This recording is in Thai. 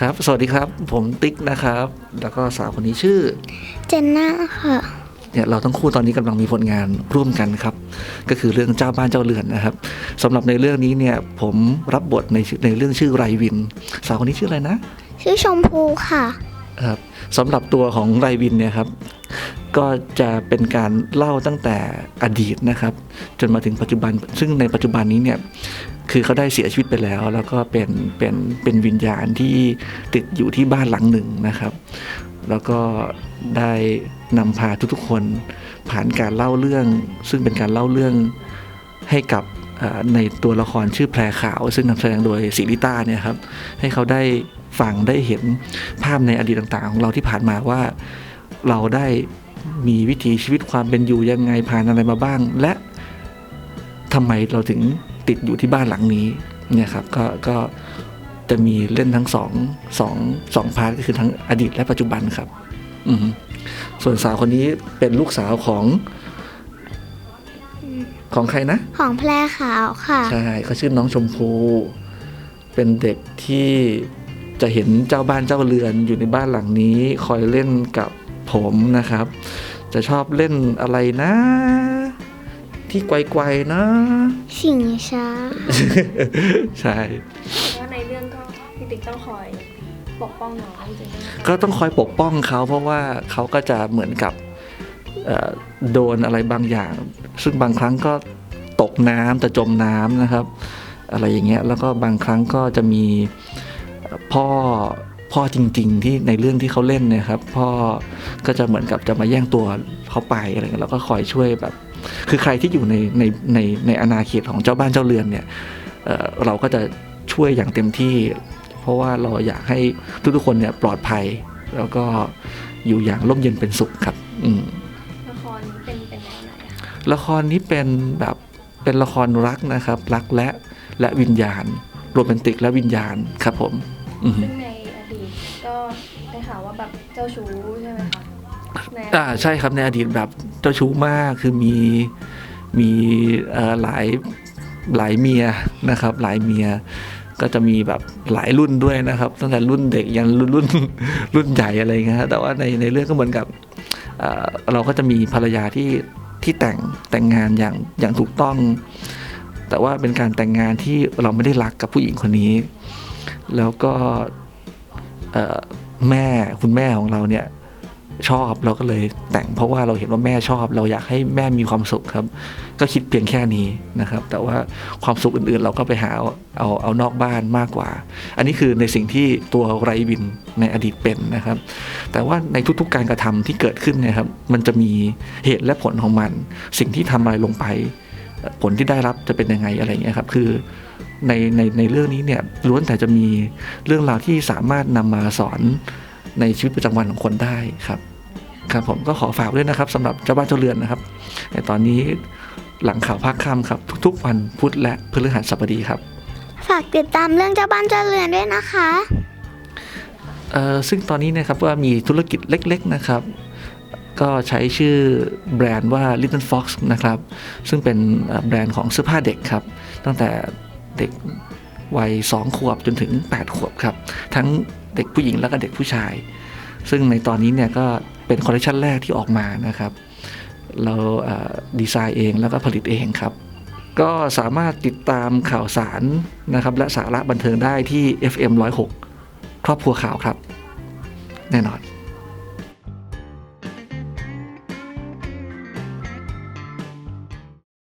ครับ สวัสดีครับ ผมติ๊กนะครับ แล้วก็สาวคนนี้ชื่อ เจนน่าค่ะ เนี่ยเราทั้งคู่ตอนนี้กำลังมีผลงานร่วมกันครับ ก็คือเรื่องเจ้าบ้านเจ้าเรือนนะครับสำหรับในเรื่องนี้เนี่ยผมรับบทในชื่อในเรื่องชื่อไรวิน สาวคนนี้ชื่ออะไรนะ ชื่อชมพูค่ะ ครับสำหรับตัวของไรวินเนี่ยครับ ก็จะเป็นการเล่าตั้งแต่อดีตนะครับ จนมาถึงปัจจุบัน ซึ่งในปัจจุบันนี้เนี่ย คือเขาได้เสียชีวิตไปแล้ว แล้วก็เป็นเป็นเป็นวิญญาณที่ติดอยู่ที่บ้านหลังหนึ่งนะครับ แล้วก็ได้นำพาทุกๆคนผ่านการเล่าเรื่อง ซึ่งเป็นการเล่าเรื่องให้กับในตัวละครชื่อแพรขาว ซึ่งนำแสดงโดยศิริต้าเนี่ยครับให้เขาได้ฟังได้เห็นภาพในอดีตต่างๆ ของเราที่ผ่านมาว่าเราได้มีวิถีชีวิตความเป็นอยู่ยังไงผ่านอะไรมาบ้าง และทำไมเราถึง ติดอยู่ที่บ้านหลังนี้เนี่ยครับก็ก็จะมีเล่นทั้งสองสองสองพาร์ทก็คือทั้งอดีตและปัจจุบันครับอืมส่วนสาวคนนี้เป็นลูกสาวของ ของใครนะ ของแพรขาวค่ะ ใช่เขาชื่อน้องชมพู เป็นเด็กที่จะเห็นเจ้าบ้านเจ้าเรือนอยู่ในบ้านหลังนี้ คอยเล่นกับผมนะครับ จะชอบเล่นอะไรนะ ที่ไกวๆนะ ชิงช้า ใช่ว่าในเรื่องก็พี่ติ๊กต้องคอยปกป้องน้องจริงๆก็ต้องคอยปกป้องเขาเพราะว่าเขาก็จะเหมือนกับเอ่อโดนอะไรบางอย่าง ซึ่งบางครั้งก็ตกน้ำจะจมน้ำนะครับ อะไรอย่างเงี้ยแล้วก็บางครั้งก็จะมีเอ่อพ่อ พ่อจริง ๆ ที่ในเรื่องที่เขาเล่นเนะครับ พ่อก็จะเหมือนกับจะมาแย่งตัวเขาไปอะไรเงี้ยแล้วก็คอยช่วยแบบ คือใครที่อยู่ในในในในอาณาเขตของเจ้าบ้านเจ้าเรือนเนี่ยเอ่อเราก็จะช่วยอย่างเต็มที่ เพราะว่าเราอยากให้ทุกๆคนเนี่ยปลอดภัย แล้วก็อยู่อย่างร่มเย็นเป็นสุขครับ อืมละครนี้เป็นเป็นแนวไหนอะคะละครนี้เป็นแบบเป็นละครรักนะครับ รักและและวิญญาณโรแมนติกและวิญญาณครับผม อือฮึซึ่งใน จ้าชู้ใช่ไหมคะในอ่าใช่ครับในอดีตแบบเจ้าชู้มากคือมีมีเอ่อหลายหลายเมียนะครับ หลายเมียก็จะมีแบบหลายรุ่นด้วยนะครับตั้งแต่รุ่นเด็กยันรุ่นรุ่นรุ่นใหญ่อะไรเงี้ยฮะแต่ว่าในในเรื่องก็เหมือนกับเอ่อเราก็จะมีภรรยาที่ที่แต่งแต่งงานอย่างอย่างถูกต้อง แต่ว่าเป็นการแต่งงานที่เราไม่ได้รักกับผู้หญิงคนนี้ แล้วก็เอ่อ แม่คุณแม่ของเราเนี่ยชอบเราก็เลยแต่งเพราะว่าเราเห็นว่าแม่ชอบ เราอยากให้แม่มีความสุขครับ ก็คิดเพียงแค่นี้นะครับ แต่ว่าความสุขอื่นๆ เราก็ไปหาเอาเอานอกบ้านมากกว่า อันนี้คือในสิ่งที่ตัวไรวินในอดีตเป็นนะครับ แต่ว่าในทุกๆการกระทำที่เกิดขึ้นนี่ยครับ มันจะมีเหตุและผลของมัน สิ่งที่ทำอะไรลงไป ผลที่ได้รับจะเป็นยังไงอะไรอย่างเงี้ยครับ คือ ในในในเรื่องนี้เนี่ยล้วนแต่จะมีเรื่องราวที่สามารถนำมาสอนในชีวิตประจำวันของคนได้ครับครับผมก็ขอฝากด้วยนะครับสำหรับเจ้าบ้านเจ้าเรือนนะครับแต่ตอนนี้หลังข่าวภาคค่ำครับ ทุกๆวันพุธและพฤหัสบดีครับ ฝากติดตามเรื่องเจ้าบ้านเจ้าเรือนด้วยนะคะเอ่อซึ่งตอนนี้นะครับว่ามีธุรกิจเล็กๆนะครับ ก็ใช้ชื่อแบรนด์ว่า Little Fox นะครับ ซึ่งเป็นเอ่อแบรนด์ของเสื้อผ้าเด็กครับ ตั้งแต่ เด็กวัย2ขวบจนถึง 8 ขวบครับ ทั้งเด็กผู้หญิงแล้วก็เด็กผู้ชาย ซึ่งในตอนนี้เนี่ยก็เป็นคอลเลคชันแรกที่ออกมานะครับ เราดีไซน์เองแล้วก็ผลิตเองครับ ก็สามารถติดตามข่าวสารนะครับ และสาระบันเทิงได้ที่ FM 106 ครอบครัวข่าวครับ แน่นอน